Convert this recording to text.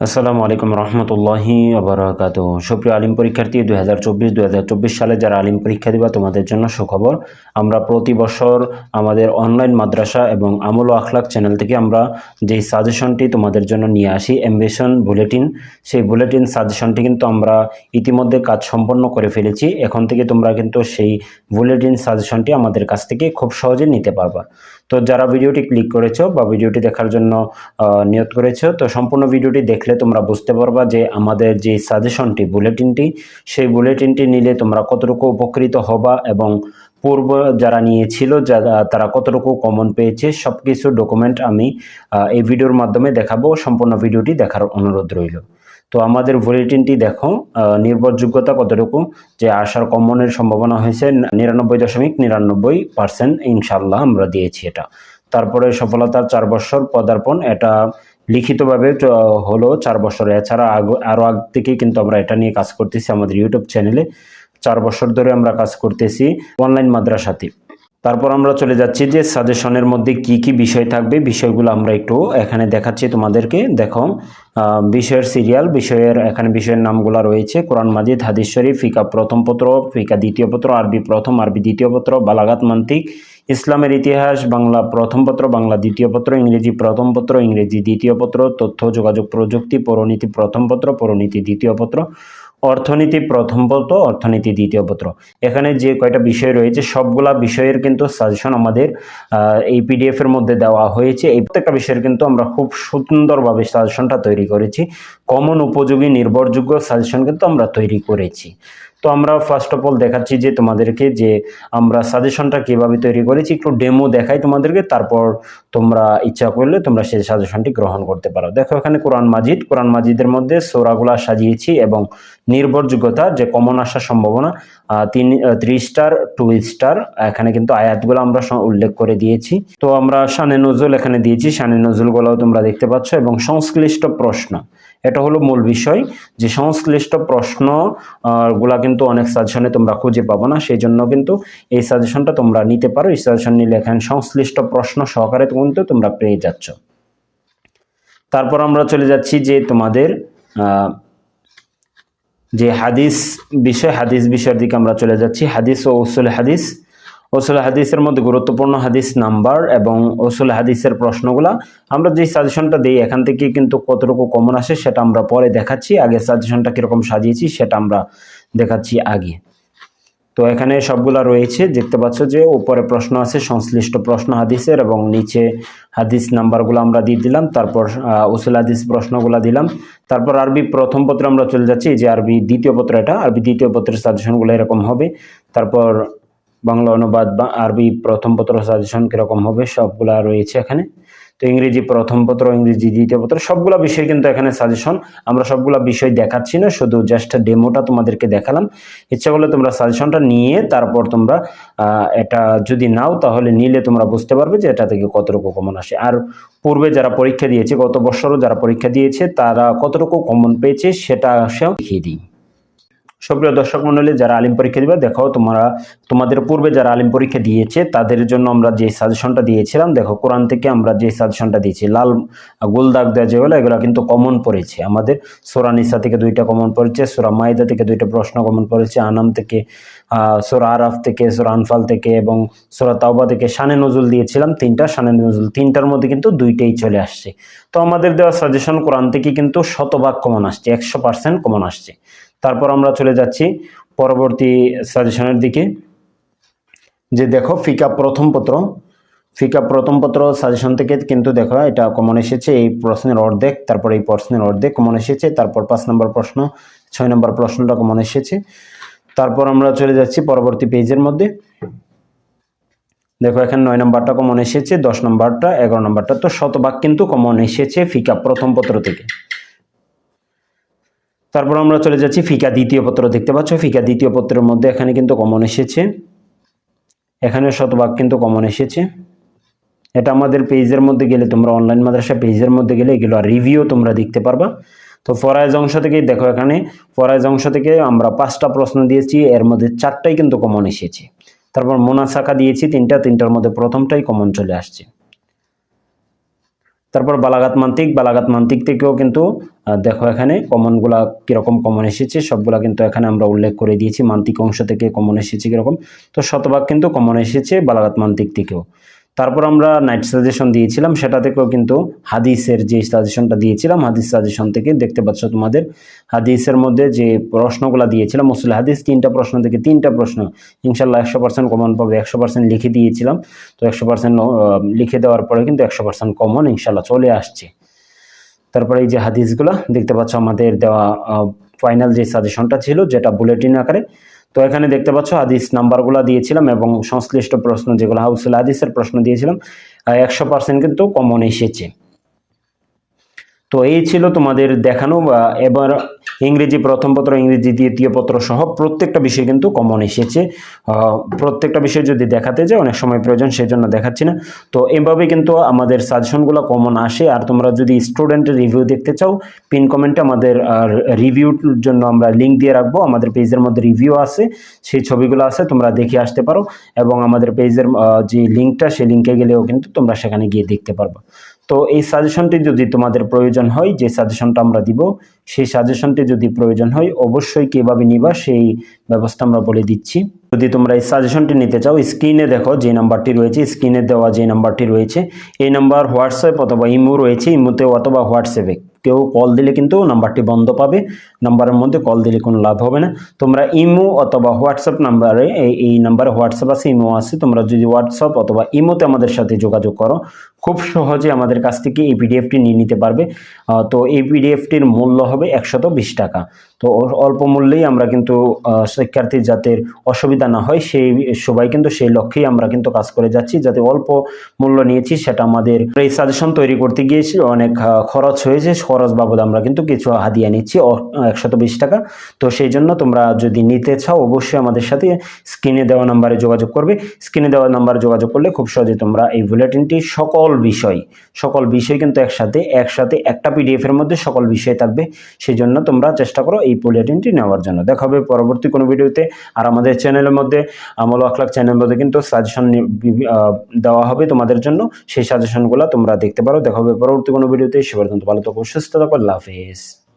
আসসালামু আলাইকুম রহমতুল্লাহি আবরাকাত। সুপ্রিয় আলিম পরীক্ষার্থী, দুই হাজার চব্বিশ, দুই হাজার চব্বিশ সালে যারা আলিম পরীক্ষা দিবা, তোমাদের জন্য সুখবর, আমরা প্রতি বছর আমাদের অনলাইন মাদ্রাসা এবং আমল ও আখলাক চ্যানেল থেকে আমরা যেই সাজেশনটি তোমাদের জন্য নিয়ে আসি অ্যাম্বিশন বুলেটিন সেই বুলেটিন সাজেশনটি কিন্তু আমরা ইতিমধ্যে কাজ সম্পন্ন করে ফেলেছি। এখন থেকে তোমরা কিন্তু সেই বুলেটিন সাজেশনটি আমাদের কাছ থেকে খুব সহজে নিতে পারবা। তো যারা ভিডিওটি ক্লিক করেছ বা ভিডিওটি দেখার জন্য নিয়ত করেছ, তো সম্পূর্ণ ভিডিওটি দেখলে তোমরা বুঝতে পারবা যে আমাদের যে সাজেশনটি বুলেটিনটি সেই বুলেটিনটি নিলে তোমরা কতটুকু উপকৃত হবা এবং পূর্ব যারা নিয়েছিল, যারা, তারা কতটুকু কমন পেয়েছে সব কিছু ডকুমেন্ট আমি এই ভিডিওর মাধ্যমে দেখাবো, সম্পূর্ণ ভিডিওটি দেখার অনুরোধ রইল। তো আমাদের বুলেটিনটি দেখো নির্ভরযোগ্যতা কতটুকু? যে আসার কমনের সম্ভাবনা হয়েছে নিরানব্বই দশমিক নিরানব্বই পার্সেন্ট ইনশাল্লাহ আমরা দিয়েছি এটা। তারপরে সফলতার চার বছর পদার্পণ, এটা লিখিতভাবে হলো চার বছর। এছাড়া আগ- আরও আগ থেকে কিন্তু আমরা এটা নিয়ে কাজ করতেছি আমাদের ইউটিউব চ্যানেলে চার বছর ধরে আমরা কাজ করতেছি অনলাইন মাদ্রাসাতে। তারপর আমরা চলে যাচ্ছি যে সাজেশনের মধ্যে কি কি বিষয় থাকবে, বিষয়গুলো আমরা একটু এখানে দেখাচ্ছি তোমাদেরকে। দেখো বিষয়ের সিরিয়াল বিষয়ের এখানে বিষয়ের নামগুলো রয়েছে। কোরআন মাজিদ, হাদিস শরীফ, ফিকা প্রথম পত্র, ফিকা দ্বিতীয় পত্র, আরবি প্রথম, আরবি দ্বিতীয় পত্র, বালাগাত মান্তিক, ইসলামের ইতিহাস, বাংলা প্রথম পত্র, বাংলা দ্বিতীয় পত্র, ইংরেজি প্রথম পত্র, ইংরেজি দ্বিতীয় পত্র, তথ্য, যোগাযোগ প্রযুক্তি, পৌরনীতি প্রথম পত্র, পৌরনীতি দ্বিতীয় পত্র। অর্থনীতি প্রথম পত্র, অর্থনীতি দ্বিতীয় পত্র। এখানে যে কয়টা বিষয় রয়েছে, সবগুলা বিষয়ের কিন্তু সাজেশন আমাদের এই পিডিএফ এর মধ্যে দেওয়া হয়েছে। এই প্রত্যেকটা বিষয়ের কিন্তু আমরা খুব সুন্দরভাবে সাজেশনটা তৈরি করেছি। কমন উপযোগী, নির্ভরযোগ্য সাজেশন কিন্তু আমরা তৈরি করেছি। তো আমরা ফার্স্ট অফ অল দেখাচ্ছি যে তোমাদেরকে যে আমরা সাজেশনটা কীভাবে তৈরি করেছি, একটু ডেমো দেখাই তোমাদেরকে, তারপর তোমরা ইচ্ছা করলে তোমরা সেই সাজেশনটি গ্রহণ করতে পারো। দেখো এখানে কোরআন মাজিদ, কোরআন মাজিদের মধ্যে সোরাগুলা সাজিয়েছি এবং নির্ভরযোগ্যতা, যে কমন আসার সম্ভাবনা তিন ত্রিশ স্টার টু স্টার এখানে কিন্তু আয়াতগুলো আমরা উল্লেখ করে দিয়েছি। তো আমরা শানে নজরুল এখানে দিয়েছি, শানে নজরুলগুলোও তোমরা দেখতে পাচ্ছ এবং সংশ্লিষ্ট প্রশ্ন। এটা হলো মূল বিষয়। যে সংশ্লিষ্ট প্রশ্নগুলা কিন্তু অনেক সাজেশনে তোমরা খুঁজে পাবো না। সেই জন্য কিন্তু এই সাজেশনটা তোমরা নিতে পারো। এই সাজেশন নিলে এখানে সংশ্লিষ্ট প্রশ্ন সহকারে কিন্তু তোমরা পেয়ে যাচ্ছ। তারপর আমরা চলে যাচ্ছি যে তোমাদের যে হাদিস বিষয়, হাদিস বিষয়ের দিকে আমরা চলে যাচ্ছি। হাদিস ও উসুল হাদিস। ওসুল হাদিসের মধ্যে গুরুত্বপূর্ণ হাদিস নাম্বার এবং ওসুল হাদিসের প্রশ্নগুলা আমরা যে সাজেশনটা দিই, এখান থেকে কিন্তু কতটুকু কমন আসে সেটা আমরা পরে দেখাচ্ছি। আগে সাজেশনটা কীরকম সাজিয়েছি সেটা আমরা দেখাচ্ছি আগে। তো এখানে সবগুলা রয়েছে। দেখতে পাচ্ছ যে উপরে প্রশ্ন আছে, সংশ্লিষ্ট প্রশ্ন হাদিসের এবং নিচে হাদিস নাম্বারগুলো আমরা দিয়ে দিলাম। তারপর উসুল হাদিস প্রশ্নগুলো দিলাম। তারপর আরবি প্রথম পত্রে আমরা চলে যাচ্ছি। যে আরবি দ্বিতীয় পত্র এটা, আরবি দ্বিতীয় পত্রের সাজেশনগুলো এরকম হবে। তারপর বাংলা অনুবাদ বা আরবি প্রথম পত্র সাজেশন কীরকম হবে সবগুলা রয়েছে এখানে। তো ইংরেজি প্রথম পত্র, ইংরেজি দ্বিতীয় পত্র, সবগুলা বিষয় কিন্তু এখানে সাজেশন। আমরা সবগুলা বিষয় দেখাচ্ছি না, শুধু জাস্ট ডেমোটা তোমাদেরকে দেখালাম। ইচ্ছা করলে তোমরা সাজেশনটা নিয়ে তারপর তোমরা এটা যদি নাও তাহলে নিলে তোমরা বুঝতে পারবে যে এটা থেকে কতটুকু কমন আসে। আর পূর্বে যারা পরীক্ষা দিয়েছে, গত বছরও যারা পরীক্ষা দিয়েছে, তারা কতটুকু কমন পেয়েছে সেটা সেও দেখিয়ে দিই। সুপ্রিয় দর্শক মন্ডলী, যারা আলিম পরীক্ষা দিবে, দেখো তোমরা, তোমাদের পূর্বে যারা আলিম পরীক্ষা দিয়েছে, তাদের জন্য আমরা যে সাজেশনটা দিয়েছিলাম, দেখো কোরআন থেকে আমরা যে সাজেশনটা দিয়েছি, লাল গোল দাগ দেওয়া যেগুলো এগুলো কিন্তু কমন পড়েছে। আমাদের সোরা নিসা থেকে দুইটা কমন পড়েছে, সোরা মাইদা থেকে দুইটা প্রশ্ন কমন পড়েছে, আনাম থেকে সোরা আরাফ থেকে, সোরা আনফাল থেকে এবং সোরা তাওবা থেকে শানে নজুল দিয়েছিলাম, তিনটা শানে নজুল, তিনটার মধ্যে কিন্তু দুইটাই চলে আসছে। তো আমাদের দেওয়া সাজেশন কোরআন থেকে কিন্তু শতভাগ কমন আসছে, একশো পার্সেন্ট কমন আসছে। তারপর আমরা চলে যাচ্ছি পরবর্তী সাজেশনের দিকে। যে দেখো, ফিকা প্রথম পত্র। ফিকা প্রথম পত্র সাজেশন থেকে কিন্তু দেখো, এটা কমন এসেছে। এই প্রশ্নের অর্ধেক, তারপর এই প্রশ্নের অর্ধেক কমন এসেছে। তারপর পাঁচ নম্বর প্রশ্ন, ছয় নম্বর প্রশ্নটা কমন এসেছে। তারপর আমরা চলে যাচ্ছি পরবর্তী পেজের মধ্যে। দেখো, এখানে নয় নম্বরটা কমন এসেছে, দশ নম্বরটা, এগারো নম্বরটা তো শতভাগ কিন্তু কমন এসেছে ফিকা প্রথম পত্র থেকে। তারপর আমরা চলে যাচ্ছি ফিকা দ্বিতীয় পত্র, দেখতে পাচ্ছ? ফিকা দ্বিতীয় পত্রের মধ্যে এখানে কিন্তু কমন এসেছে। এখানে শতভাগ কিন্তু কমন এসেছে। এটা আমাদের পেজের মধ্যে গেলে, তোমরা অনলাইন মাদ্রাসা পেজের মধ্যে গেলে এগুলো রিভিউ তোমরা দেখতে পারবা। তো ফরাইজ অংশ থেকে দেখো এখানে ফরাইজ অংশ থেকে আমরা পাঁচটা প্রশ্ন দিয়েছি, এর মধ্যে চারটাই কিন্তু কমন এসেছে। তারপর মোনাসাকা দিয়েছি তিনটা, তিনটার মধ্যে প্রথমটাই কমন চলে আসছে। তারপর বালাগাত মান্তিক বালাগাত মান্তিক থেকেও কিন্তু দেখো এখানে কমনগুলা কীরকম কমন এসেছে, সবগুলা কিন্তু এখানে আমরা উল্লেখ করে দিয়েছি, মান্তিক অংশ থেকে কমন এসেছে কীরকম। তো শতভাগ কিন্তু কমন এসেছে বালাঘাত মান্তিক থেকেও। তারপর আমরা নাইট সাজেশন দিয়েছিলাম, সেটা থেকেও কিন্তু হাদিসের যে সাজেশনটা দিয়েছিলাম, হাদিস সাজেশন থেকে দেখতে পাচ্ছ তোমাদের। হাদিসের মধ্যে যে প্রশ্নগুলো দিয়েছিলাম মুসুল হাদিস তিনটা প্রশ্ন থেকে তিনটা প্রশ্ন ইনশাল্লাহ একশো পার্সেন্ট কমন পাবে, একশো পার্সেন্ট লিখে দিয়েছিলাম। তো একশো পার্সেন্ট লিখে দেওয়ার পরে কিন্তু একশো পার্সেন্ট কমন ইনশাল্লাহ চলে আসছে। তারপরে এই যে হাদিসগুলো দেখতে পাচ্ছ, আমাদের দেওয়া ফাইনাল যে সাজেশনটা ছিল যেটা বুলেটিন আকারে, তো এখানে দেখতে পাচ্ছ হাদিস নাম্বারগুলো দিয়েছিলাম এবং সংশ্লিষ্ট প্রশ্ন যেগুলো হাউসুল হাদিসের প্রশ্ন দিয়েছিলাম একশো পার্সেন্ট কিন্তু কমন এসেছে। তো এই ছিল তোমাদের দেখানো এবার ইংরেজি প্রথম পত্র, ইংরেজি দ্বিতীয় পত্র সহ প্রত্যেকটা বিষয় কিন্তু কমন এসেছে। প্রত্যেকটা বিষয় যদি দেখাতে যায় অনেক সময় প্রয়োজন সেই জন্য দেখাচ্ছি না। তো এভাবে কিন্তু আমাদের সাজেশনগুলো কমন আসে। আর তোমরা যদি স্টুডেন্টের রিভিউ দেখতে চাও পিন কমেন্টে আমাদের রিভিউর জন্য আমরা লিঙ্ক দিয়ে রাখব। আমাদের পেজের মধ্যে রিভিউ আছে, সেই ছবিগুলো আছে, তোমরা দেখে আসতে পারো। এবং আমাদের পেজের যে লিঙ্কটা সেই লিঙ্কে গেলেও কিন্তু তোমরা সেখানে গিয়ে দেখতে পারবে। তো এই সাজেশনটি যদি তোমাদের প্রয়োজন হয়, যে সাজেশনটা আমরা দিব, সেই সাজেশনটি যদি প্রয়োজন হয়, অবশ্যই কীভাবে নিবা সেই ব্যবস্থা আমরা বলে দিচ্ছি। যদি তোমরা এই সাজেশনটি নিতে চাও স্ক্রিনে দেখো যে নাম্বারটি রয়েছে স্ক্রিনে দেওয়া যে নাম্বারটি রয়েছে, এই নাম্বার হোয়াটসঅ্যাপ অথবা ইমো রয়েছে ইমোতে অথবা হোয়াটসঅ্যাপে কেউ কল দিলে কিন্তু নাম্বারটি বন্ধ পাবে নাম্বারের মধ্যে কল দিলে কোনো লাভ হবে না। তোমরা ইমো অথবা হোয়াটসঅ্যাপ নাম্বারে এই এই নাম্বারে হোয়াটসঅ্যাপ আছে ইমো আছে। তোমরা যদি হোয়াটসঅ্যাপ অথবা ইমোতে আমাদের সাথে যোগাযোগ করো খুব সহজে আমাদের কাছ থেকে এই পিডিএফটি নিয়ে নিতে পারবে। তো এই পিডিএফটির মূল্য হবে একশত বিশ টাকা। তো অল্প মূল্যেই আমরা কিন্তু শিক্ষার্থী যাদের অসুবিধা না হয়, সেই সবাই কিন্তু সেই লক্ষ্যেই আমরা কিন্তু কাজ করে যাচ্ছি। যাতে অল্প মূল্য নিয়েছি, সেটা আমাদের এই সাজেশন তৈরি করতে গিয়েছি। অনেক খরচ হয়েছে, খরচ বাবদ আমরা কিন্তু কিছু হাদিয়া নিচ্ছি একশত বিশ টাকা। তো সেই জন্য তোমরা যদি নিতে চাও, অবশ্যই আমাদের সাথে স্ক্রিনে দেওয়া নাম্বারে যোগাযোগ করবে। স্ক্রিনে দেওয়া নাম্বারে যোগাযোগ করলে খুব সহজে তোমরা এই বুলেটিনটি সকল বিষয়, সকল বিষয় কিন্তু একসাথে একসাথে একটা পিডিএফের মধ্যে সকল বিষয় থাকবে। সেই জন্য তোমরা চেষ্টা করো এই বুলেটিনটি নেওয়ার জন্য। দেখা হবে পরবর্তী কোনো ভিডিওতে। আর আমাদের চ্যানেলের মধ্যে, আমল আখলাক চ্যানেলের মধ্যে কিন্তু সাজেশন দেওয়া হবে তোমাদের জন্য। সেই সাজেশনগুলো তোমরা দেখতে পারো। দেখা হবে পরবর্তী কোনো ভিডিওতে। সে পর্যন্ত ভালো থাকো, সুস্থ থাকো। আল্লাহ হাফেজ।